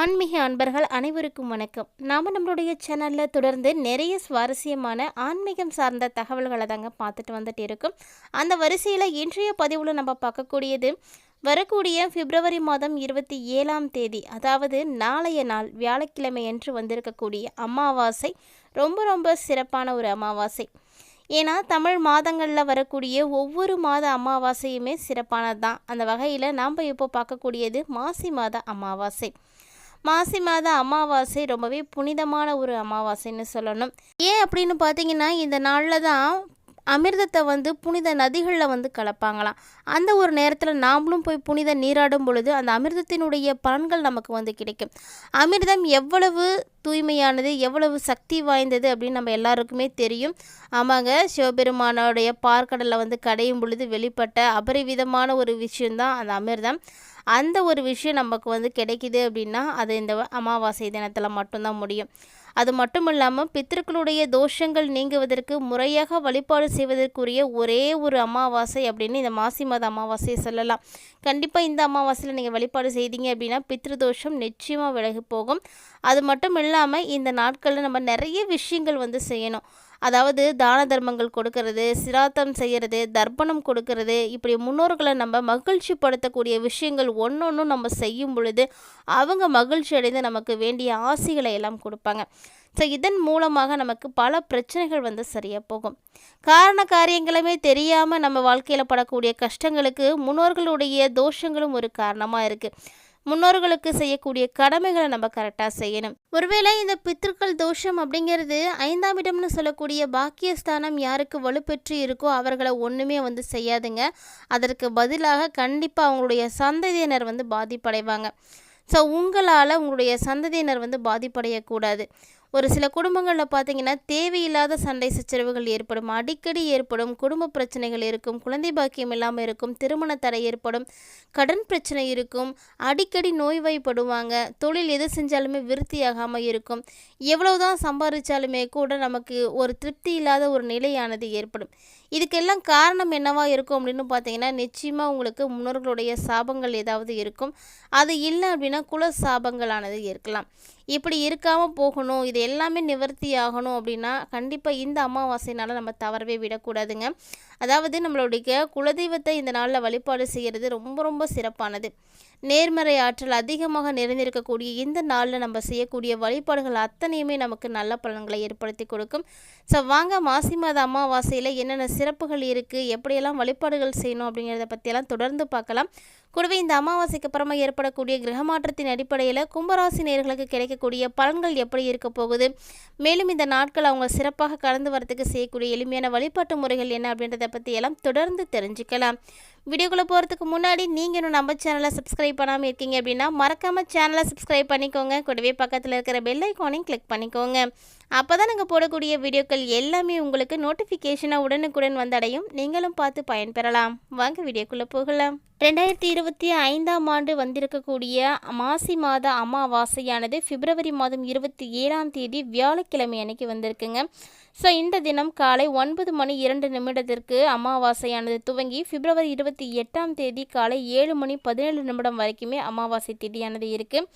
ஆன்மீக அன்பர்கள் அனைவருக்கும் வணக்கம். நாம் நம்மளுடைய சேனலில் தொடர்ந்து நிறைய சுவாரஸ்யமான ஆன்மீகம் சார்ந்த தகவல்களை தாங்க பார்த்துட்டு வந்துட்டு இருக்கோம். அந்த வரிசையில் இன்றைய பதிவில் நம்ம பார்க்கக்கூடியது வரக்கூடிய பிப்ரவரி மாதம் இருபத்தி ஏழாம் தேதி அதாவது நாளைய நாள் வியாழக்கிழமை என்று வந்திருக்கக்கூடிய அமாவாசை. ரொம்ப ரொம்ப சிறப்பான ஒரு அமாவாசை. ஏன்னா தமிழ் மாதங்களில் வரக்கூடிய ஒவ்வொரு மாத அமாவாசையுமே சிறப்பானது தான் அந்த வகையில் நாம் இப்போ பார்க்கக்கூடியது மாசி மாத அமாவாசை. மாசி மாத அமாவாசை ரொம்பவே புனிதமான ஒரு அமாவாசைன்னு சொல்லணும். ஏன் அப்படின்னு பார்த்தீங்கன்னா இந்த நாளில் தான் அமிர்தத்தை வந்து புனித நதிகளில் வந்து கலப்பாங்களாம். அந்த ஒரு நேரத்தில் நாமளும் போய் புனித நீராடும் பொழுது அந்த அமிர்தத்தினுடைய பலன்கள் நமக்கு வந்து கிடைக்கும். அமிர்தம் எவ்வளவு தூய்மையானது எவ்வளவு சக்தி வாய்ந்தது அப்படின்னு நம்ம எல்லாருக்குமே தெரியும். ஆமாங்க சிவபெருமானோடைய பார்க்கடலில் வந்து கடையும் பொழுது வெளிப்பட்ட அபரிவிதமான ஒரு விஷயந்தான் அந்த அமிர்தம். அந்த ஒரு விஷயம் நமக்கு வந்து கிடைக்குது அப்படின்னா அது இந்த அமாவாசை தினத்தில் மட்டும்தான் முடியும். அது மட்டும் இல்லாமல் பித்திருக்களுடைய தோஷங்கள் நீங்குவதற்கு முறையாக வழிபாடு செய்வதற்குரிய ஒரே ஒரு அமாவாசை அப்படின்னு இந்த மாசி மாத அமாவாசையை சொல்லலாம். கண்டிப்பாக இந்த அமாவாசையில் நீங்கள் வழிபாடு செய்தீங்க அப்படின்னா பித்ரு தோஷம் நிச்சயமாக விலகி போகும். அது மட்டும் இல்லாமல் இந்த நாட்களில் நம்ம நிறைய விஷயங்கள் வந்து செய்யணும். அதாவது தான தர்மங்கள் கொடுக்கறது சிராத்தம் செய்கிறது தர்ப்பணம் கொடுக்கறது இப்படி முன்னோர்களை நம்ம மகிழ்ச்சி படுத்தக்கூடிய விஷயங்கள் ஒன்று நம்ம செய்யும் பொழுது அவங்க மகிழ்ச்சி அடைந்து நமக்கு வேண்டிய ஆசைகளை எல்லாம் கொடுப்பாங்க. ஸோ இதன் மூலமாக நமக்கு பல பிரச்சனைகள் வந்து சரியாக போகும். காரண காரியங்களுமே தெரியாமல் நம்ம வாழ்க்கையில் படக்கூடிய கஷ்டங்களுக்கு முன்னோர்களுடைய தோஷங்களும் ஒரு காரணமாக இருக்குது முன்னோர்களுக்கு செய்யக்கூடிய கடமைகளை நம்ம கரெக்டாக செய்யணும். ஒருவேளை இந்த பித்திருக்கள் தோஷம் அப்படிங்கிறது ஐந்தாம் இடம்னு சொல்லக்கூடிய பாக்கியஸ்தானம் யாருக்கு வலுப்பெற்று இருக்கோ அவர்களை ஒன்றுமே வந்து செய்யாதுங்க. அதற்கு பதிலாக கண்டிப்பாக அவங்களுடைய சந்ததியினர் வந்து பாதிப்படைவாங்க. ஸோ உங்களால் உங்களுடைய சந்ததியினர் வந்து பாதிப்படையக்கூடாது. ஒரு சில குடும்பங்களில் பார்த்தீங்கன்னா தேவையில்லாத சண்டை சச்சரவுகள் ஏற்படும். அடிக்கடி ஏற்படும். குடும்ப பிரச்சனைகள் இருக்கும். குழந்தை பாக்கியம் இல்லாமல் இருக்கும். திருமண தடை ஏற்படும். கடன் பிரச்சனை இருக்கும். அடிக்கடி நோய்வாய்ப்படுவாங்க. தொழில் எது செஞ்சாலுமே விருத்தியாகாமல் இருக்கும். எவ்வளவுதான் சம்பாதிச்சாலுமே கூட நமக்கு ஒரு திருப்தி இல்லாத ஒரு நிலையானது ஏற்படும். இதுக்கெல்லாம் காரணம் என்னவா இருக்கும் அப்படின்னு பார்த்தீங்கன்னா நிச்சயமாக உங்களுக்கு முன்னோர்களுடைய சாபங்கள் ஏதாவது இருக்கும். அது இல்லை அப்படின்னா குல சாபங்களானது இருக்கலாம். இப்படி இருக்காமல் போகணும் இது எல்லாமே நிவர்த்தி ஆகணும் அப்படின்னா கண்டிப்பாக இந்த அமாவாசைனால நம்ம தவறவே விடக்கூடாதுங்க. அதாவது நம்மளுடைய குலதெய்வத்தை இந்த நாளில் வழிபாடு செய்கிறது ரொம்ப ரொம்ப சிறப்பானது. நேர்மறை ஆற்றல் அதிகமாக நிறைந்திருக்கக்கூடிய இந்த நாளில் நம்ம செய்யக்கூடிய வழிபாடுகள் அத்தனையுமே நமக்கு நல்ல பலன்களை ஏற்படுத்தி கொடுக்கும். ஸோ வாங்க மாசி மாத அமாவாசையில் என்னென்ன சிறப்புகள் இருக்குது எப்படியெல்லாம் வழிபாடுகள் செய்யணும் அப்படிங்கிறத பற்றியெல்லாம் தொடர்ந்து பார்க்கலாம். கூடவே இந்த அமாவாசைக்கு அப்புறமா ஏற்படக்கூடிய கிரக மாற்றத்தின் அடிப்படையில் கும்பராசி நேர்களுக்கு கிடைக்கக்கூடிய பலன்கள் எப்படி இருக்க போகுது? மேலும் இந்த நாட்கள் அவங்க சிறப்பாக கடந்து வரத்துக்கு செய்யக்கூடிய எளிமையான வழிபாட்டு முறைகள் என்ன அப்படின்றத பற்றி எல்லாம் தொடர்ந்து தெரிஞ்சுக்கலாம். வீடியோக்குள்ளே போகிறதுக்கு முன்னாடி நீங்கள் இன்னும் நம்ம சேனலை சப்ஸ்கிரைப் பண்ணாமல் இருக்கீங்க அப்படின்னா மறக்காமல் சேனலை சப்ஸ்கிரைப் பண்ணிக்கோங்க. கூடவே பக்கத்தில் இருக்கிற பெல் ஐக்கானையும் கிளிக் பண்ணிக்கோங்க. அப்போ தான் நாங்கள் போடக்கூடிய வீடியோக்கள் எல்லாமே உங்களுக்கு நோட்டிஃபிகேஷனாக உடனுக்குடன் வந்தடையும். நீங்களும் பார்த்து பயன்பெறலாம். வாங்க வீடியோக்குள்ளே போகலாம். ரெண்டாயிரத்தி இருபத்தி ஐந்தாம் ஆண்டு வந்திருக்கக்கூடிய மாசி மாத அமாவாசையானது பிப்ரவரி மாதம் இருபத்தி ஏழாம் தேதி வியாழக்கிழமை அன்னைக்கு வந்திருக்குங்க. ஸோ இந்த தினம் காலை ஒன்பது மணி இரண்டு நிமிடத்திற்கு அமாவாசையானது துவங்கி பிப்ரவரி இருபத்தி எட்டாம் தேதி காலை ஏழு மணி பதினேழு நிமிடம் வரைக்குமே அமாவாசை திதியானது இருக்குது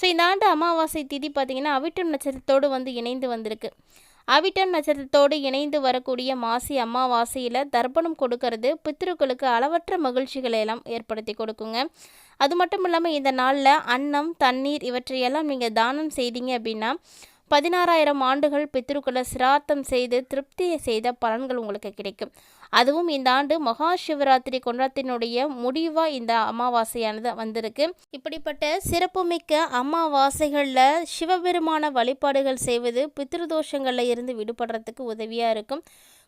ஸோ இந்த ஆண்டு அமாவாசை திதி பார்த்திங்கன்னா அவிட்டம் நட்சத்திரத்தோடு வந்து இணைந்து வந்திருக்கு. அவிட்டம் நட்சத்திரத்தோடு இணைந்து வரக்கூடிய மாசி அமாவாசையில் தர்ப்பணம் கொடுக்கறது பித்திருக்களுக்கு அளவற்ற மகிழ்ச்சிகளை எல்லாம் ஏற்படுத்தி கொடுக்குங்க. அது மட்டும் இல்லாமல் இந்த நாளில் அன்னம் தண்ணீர் இவற்றையெல்லாம் நீங்கள் தானம் செய்தீங்க அப்படின்னா பதினாறாயிரம் ஆண்டுகள் பித்ருக்களை சிராத்தம் செய்து திருப்தி செய்த பலன்கள் உங்களுக்கு கிடைக்கும். அதுவும் இந்த ஆண்டு மகா சிவராத்திரி கொண்டாட்டத்தினுடைய முடிவாக இந்த அமாவாசையானது வந்திருக்கு. இப்படிப்பட்ட சிறப்புமிக்க அமாவாசைகளில் சிவபெருமான வழிபாடுகள் செய்வது பித்ருதோஷங்களில் இருந்து விடுபடுறதுக்கு உதவியாக இருக்கும்.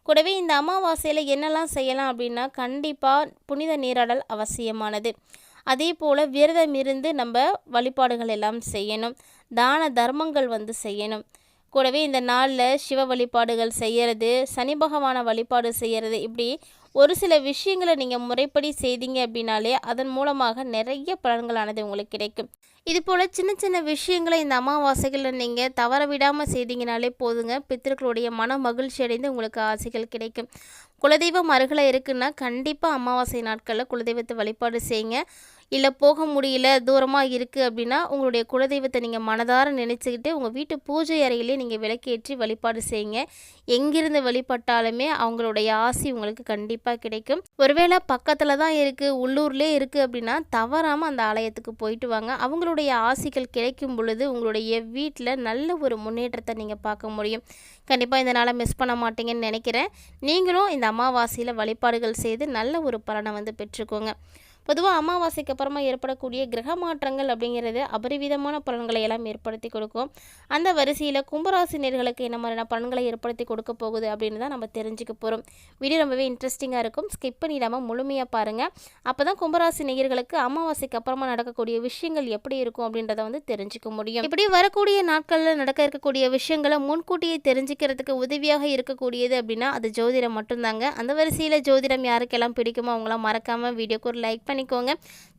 கூடவே இந்த அமாவாசையில் என்னெல்லாம் செய்யலாம் அப்படின்னா கண்டிப்பாக புனித நீராடல் அவசியமானது. அதே போல் விரதம் இருந்து நம்ம வழிபாடுகள் எல்லாம் செய்யணும். தான தர்மங்கள் வந்து செய்யணும். கூடவே இந்த நாளில் சிவ வழிபாடுகள் செய்கிறது சனி பகவான வழிபாடு செய்கிறது இப்படி ஒரு சில விஷயங்களை நீங்கள் முறைப்படி செய்தீங்க அப்படின்னாலே அதன் மூலமாக நிறைய பலன்களானது உங்களுக்கு கிடைக்கும். இது போல் சின்ன சின்ன விஷயங்களை இந்த அமாவாசைகளில் நீங்கள் தவற விடாமல் செய்தீங்கனாலே போதுங்க. பித்திருக்களுடைய மன மகிழ்ச்சி அடைந்து உங்களுக்கு ஆசைகள் கிடைக்கும். குலதெய்வம் அருகில் இருக்குன்னா கண்டிப்பாக அமாவாசை நாட்களில் குலதெய்வத்தை வழிபாடு செய்யுங்க. இல்லை போக முடியல தூரமாக இருக்குது அப்படின்னா உங்களுடைய குலதெய்வத்தை நீங்கள் மனதார நினச்சிக்கிட்டு உங்கள் வீட்டு பூஜை அறையிலே நீங்கள் விளக்கேற்றி வழிபாடு செய்யுங்க. எங்கிருந்து வழிபட்டாலுமே அவங்களுடைய ஆசி உங்களுக்கு கண்டிப்பாக கிடைக்கும். ஒருவேளை பக்கத்தில் தான் இருக்குது உள்ளூர்லேயே இருக்குது அப்படின்னா தவறாமல் அந்த ஆலயத்துக்கு போயிட்டு வாங்க. அவங்களுடைய ஆசிகள் கிடைக்கும் பொழுது உங்களுடைய வீட்டில் நல்ல ஒரு முன்னேற்றத்தை நீங்கள் பார்க்க முடியும். கண்டிப்பாக இதனால் மிஸ் பண்ண மாட்டீங்கன்னு நினைக்கிறேன். நீங்களும் இந்த அமாவாசையில் வழிபாடுகள் செய்து நல்ல ஒரு பலனை வந்து பெற்றுக்கோங்க. பொதுவாக அமாவாசைக்கு அப்புறமா ஏற்படக்கூடிய கிரக மாற்றங்கள் அப்படிங்கிறது அபரிவிதமான பலன்களை எல்லாம் ஏற்படுத்தி கொடுக்கும். அந்த வரிசையில் கும்பராசினியர்களுக்கு என்ன மாதிரியான பலன்களை ஏற்படுத்தி கொடுக்க போகுது அப்படின்னு தான் நம்ம தெரிஞ்சுக்க போகிறோம் வீடியோ ரொம்பவே இன்ட்ரெஸ்டிங்காக இருக்கும். ஸ்கிப் பண்ணிடாமல் முழுமையாக பாருங்கள் அப்போ தான் கும்பராசி நேயர்களுக்கு அமாவாசைக்கு அப்புறமா நடக்கக்கூடிய விஷயங்கள் எப்படி இருக்கும் அப்படின்றத வந்து தெரிஞ்சுக்க முடியும். இப்படி வரக்கூடிய நாட்களில் நடக்க இருக்கக்கூடிய விஷயங்களை முன்கூட்டியே தெரிஞ்சுக்கிறதுக்கு உதவியாக இருக்கக்கூடியது அப்படின்னா அது ஜோதிடம் மட்டும்தாங்க. அந்த வரிசையில் ஜோதிடம் யாருக்கெல்லாம் பிடிக்குமோ அவங்களாம் மறக்காமல் வீடியோக்கு ஒரு லைக் பண்ணிக்கோங்க.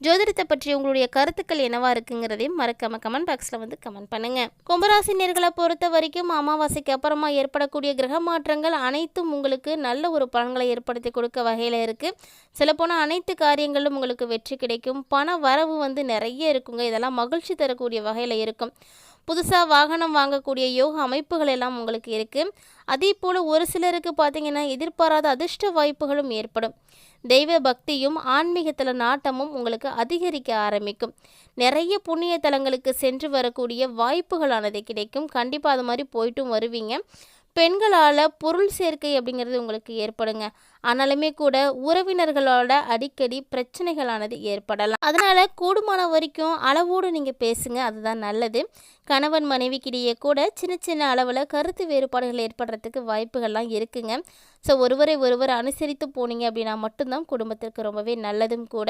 ஜோதிடத்தை பற்றி உங்களுடைய கருத்துக்கள் என்னவா இருக்குங்கிறதையும் மறக்காம கமெண்ட் பாக்ஸில் வந்து கமெண்ட் பண்ணுங்க. கும்பராசினியர்களை பொறுத்த வரைக்கும் அமாவாசைக்கு அப்புறமா ஏற்படக்கூடிய கிரக மாற்றங்கள் அனைத்தும் உங்களுக்கு நல்ல ஒரு பலன்களை ஏற்படுத்தி கொடுக்க வகையில் இருக்குது சிலப்போனால் அனைத்து காரியங்களும் உங்களுக்கு வெற்றி கிடைக்கும். பண வரவு வந்து நிறைய இருக்குங்க. இதெல்லாம் மகிழ்ச்சி தரக்கூடிய வகையில் இருக்கும். புதுசாக வாகனம் வாங்கக்கூடிய யோக அமைப்புகள் எல்லாம் உங்களுக்கு இருக்குது அதே போல் ஒரு சிலருக்கு பார்த்தீங்கன்னா எதிர்பாராத அதிர்ஷ்ட வாய்ப்புகளும் ஏற்படும். தெய்வ பக்தியும் ஆன்மீகத்தில் நாட்டமும் உங்களுக்கு அதிகரிக்க ஆரம்பிக்கும். நிறைய புண்ணிய தலங்களுக்கு சென்று வரக்கூடிய வாய்ப்புகளானது கிடைக்கும். கண்டிப்பாக அது மாதிரி போயிட்டும் வருவீங்க. பெண்களால் பொருள் சேர்க்கை அப்படிங்கிறது உங்களுக்கு ஏற்படுங்க. ஆனாலுமே கூட உறவினர்களோட அடிக்கடி பிரச்சனைகளானது ஏற்படலாம். அதனால் கூடுமான வரைக்கும் அளவோடு நீங்கள் பேசுங்க. அதுதான் நல்லது. கணவன் மனைவிக்கிடையே கூட சின்ன சின்ன அளவில் கருத்து வேறுபாடுகள் ஏற்படுறதுக்கு வாய்ப்புகள்லாம் இருக்குங்க. ஸோ ஒருவரை ஒருவர் அனுசரித்து போனீங்க அப்படின்னா மட்டும்தான் குடும்பத்திற்கு ரொம்பவே நல்லதும் கூட.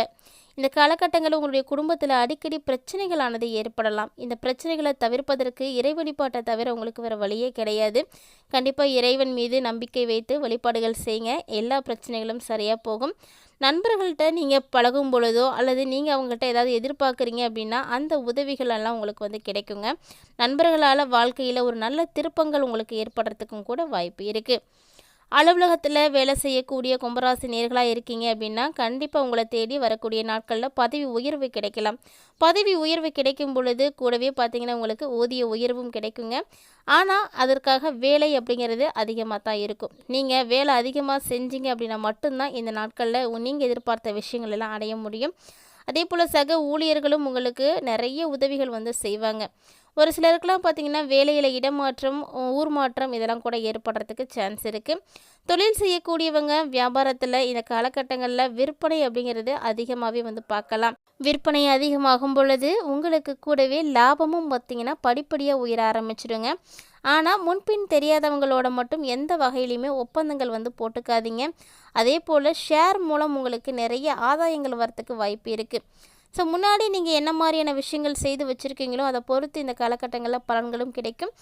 இந்த காலகட்டங்களில் உங்களுடைய குடும்பத்தில் அடிக்கடி பிரச்சனைகளானது ஏற்படலாம். இந்த பிரச்சனைகளை தவிர்ப்பதற்கு இறை வழிபாட்டை தவிர உங்களுக்கு வேறு வழியே கிடையாது. கண்டிப்பாக இறைவன் மீது நம்பிக்கை வைத்து வழிபாடுகள் செய்யுங்க எல்லா பிரச்சனைகளும் சரியாக போகும். நண்பர்கள்ட்ட நீங்கள் பழகும் பொழுதோ அல்லது நீங்கள் அவங்கள்ட்ட ஏதாவது எதிர்பார்க்குறீங்க அப்படின்னா அந்த உதவிகளெல்லாம் உங்களுக்கு வந்து கிடைக்குங்க. நண்பர்களால் வாழ்க்கையில் ஒரு நல்ல திருப்பங்கள் உங்களுக்கு ஏற்படுறதுக்கும் கூட வாய்ப்பு இருக்குது அலுவலகத்தில் வேலை செய்யக்கூடிய கும்பராசி நேர்களாக இருக்கீங்க அப்படின்னா கண்டிப்பாக உங்களை தேடி வரக்கூடிய நாட்களில் பதவி உயர்வு கிடைக்கலாம். பதவி உயர்வு கிடைக்கும் பொழுது கூடவே பார்த்தீங்கன்னா உங்களுக்கு ஊதிய உயர்வும் கிடைக்குங்க. ஆனால் அதற்காக வேலை அப்படிங்கிறது அதிகமாக தான் இருக்கும். நீங்கள் வேலை அதிகமாக செஞ்சீங்க அப்படின்னா மட்டும்தான் இந்த நாட்களில் நீங்கள் எதிர்பார்த்த விஷயங்கள் எல்லாம் அடைய முடியும். அதே போல் சக ஊழியர்களும் உங்களுக்கு நிறைய உதவிகள் வந்து செய்வாங்க. ஒரு சிலருக்குலாம் பார்த்திங்கன்னா வேலையில் இடமாற்றம் ஊர் மாற்றம் இதெல்லாம் கூட ஏற்படுறதுக்கு சான்ஸ் இருக்குது தொழில் செய்யக்கூடியவங்க வியாபாரத்தில் இந்த காலகட்டங்களில் விற்பனை அப்படிங்கிறது அதிகமாகவே வந்து பார்க்கலாம். விற்பனை அதிகமாகும் பொழுது உங்களுக்கு கூடவே லாபமும் பார்த்திங்கன்னா படிப்படியாக உயர ஆரம்பிச்சிடுங்க ஆனால் முன்பின் தெரியாதவங்களோட மட்டும் எந்த வகையிலையுமே ஒப்பந்தங்கள் வந்து போட்டுக்காதீங்க. அதே போல் ஷேர் மூலம் உங்களுக்கு நிறைய ஆதாயங்கள் வரத்துக்கு வாய்ப்பு இருக்குது ஸோ முன்னாடி நீங்கள் என்ன மாதிரியான விஷயங்கள் செய்து வச்சுருக்கீங்களோ அதை பொறுத்து இந்த காலகட்டங்களில் பலன்களும் கிடைக்கும்.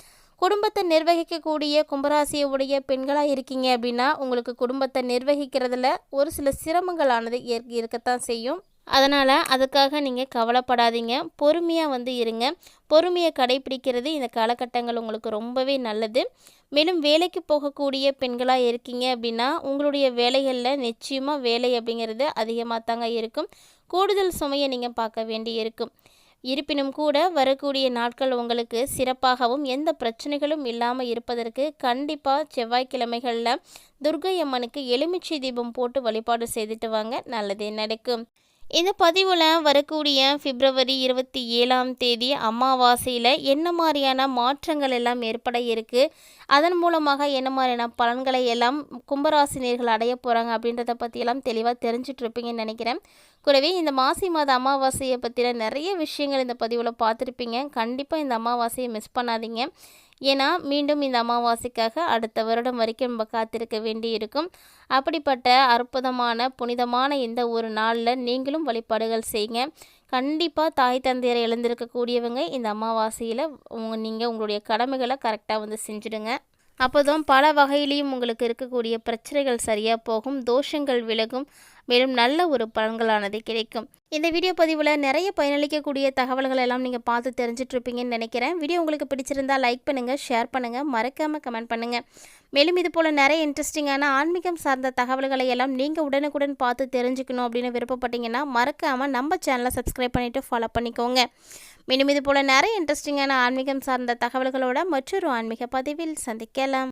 குடும்பத்தை நிர்வகிக்கக்கூடிய கும்பராசியுடைய பெண்களாக இருக்கீங்க அப்படின்னா உங்களுக்கு குடும்பத்தை நிர்வகிக்கிறதுல ஒரு சில சிரமங்களானது இருக்கத்தான் செய்யும். அதனால் அதுக்காக நீங்கள் கவலைப்படாதீங்க. பொறுமையாக வந்து இருங்க. பொறுமையை கடைபிடிக்கிறது இந்த காலகட்டங்கள் உங்களுக்கு ரொம்பவே நல்லது. மேலும் வேலைக்கு போகக்கூடிய பெண்களாக இருக்கீங்க அப்படின்னா உங்களுடைய வேலைகளில் நிச்சயமாக வேலை அப்படிங்கிறது அதிகமாக தாங்க இருக்கும். கூடுதல் சுமையை நீங்கள் பார்க்க வேண்டி இருக்கும். இருப்பினும் கூட வரக்கூடிய நாட்கள் உங்களுக்கு சிறப்பாகவும் எந்த பிரச்சனைகளும் இல்லாமல் இருப்பதற்கு கண்டிப்பாக செவ்வாய்க்கிழமைகளில் துர்கை அம்மனுக்கு எலுமிச்சை தீபம் போட்டு வழிபாடு செய்துட்டு வாங்க. நல்லதே நடக்கும். இந்த பதிவில் வரக்கூடிய பிப்ரவரி இருபத்தி ஏழாம் தேதி அமாவாசையில் என்ன மாதிரியான மாற்றங்கள் எல்லாம் ஏற்பட இருக்குது அதன் மூலமாக என்ன மாதிரியான பலன்களை எல்லாம் கும்பராசினியர்கள் அடைய போகிறாங்க அப்படின்றத பற்றியெல்லாம் தெளிவாக தெரிஞ்சிட்ருப்பீங்கன்னு நினைக்கிறேன். கூடவே இந்த மாசி மாத அமாவாசையை பற்றின நிறைய விஷயங்கள் இந்த பதிவில் பார்த்துருப்பீங்க. கண்டிப்பாக இந்த அமாவாசையை மிஸ் பண்ணாதீங்க. ஏன்னா மீண்டும் இந்த அமாவாசைக்காக அடுத்த வருடம் வரைக்கும் நம்ம காத்திருக்க வேண்டி இருக்கும் அப்படிப்பட்ட அற்புதமான புனிதமான இந்த ஒரு நாளில் நீங்களும் வழிபாடுகள் செய்யுங்க கண்டிப்பாக தாய் தந்தையரை எழுந்திருக்கக்கூடியவங்க இந்த அமாவாசையில் நீங்கள் உங்களுடைய கடமைகளை கரெக்டாக வந்து செஞ்சுடுங்க. அப்போதான் பல வகையிலையும் உங்களுக்கு இருக்கக்கூடிய பிரச்சனைகள் சரியாக போகும். தோஷங்கள் விலகும். மேலும் நல்ல ஒரு பலன்களானது கிடைக்கும். இந்த வீடியோ பதிவில் நிறைய பயனளிக்கக்கூடிய தகவல்கள் எல்லாம் நீங்கள் பார்த்து தெரிஞ்சிட்ருப்பீங்கன்னு நினைக்கிறேன். வீடியோ உங்களுக்கு பிடிச்சிருந்தா லைக் பண்ணுங்கள் ஷேர் பண்ணுங்கள் மறக்காமல் கமெண்ட் பண்ணுங்கள் மேலும் இது போல் நிறைய இன்ட்ரெஸ்டிங்கான ஆன்மீகம் சார்ந்த தகவல்களை எல்லாம் நீங்கள் உடனுக்குடன் பார்த்து தெரிஞ்சுக்கணும் அப்படின்னு விருப்பப்பட்டீங்கன்னா மறக்காமல் நம்ம சேனலை சப்ஸ்கிரைப் பண்ணிவிட்டு ஃபாலோ பண்ணிக்கோங்க. மேலும் இது போல் நிறைய இன்ட்ரெஸ்டிங்கான ஆன்மீகம் சார்ந்த தகவல்களோட மற்றொரு ஆன்மீக பதிவில் சந்திக்கலாம்.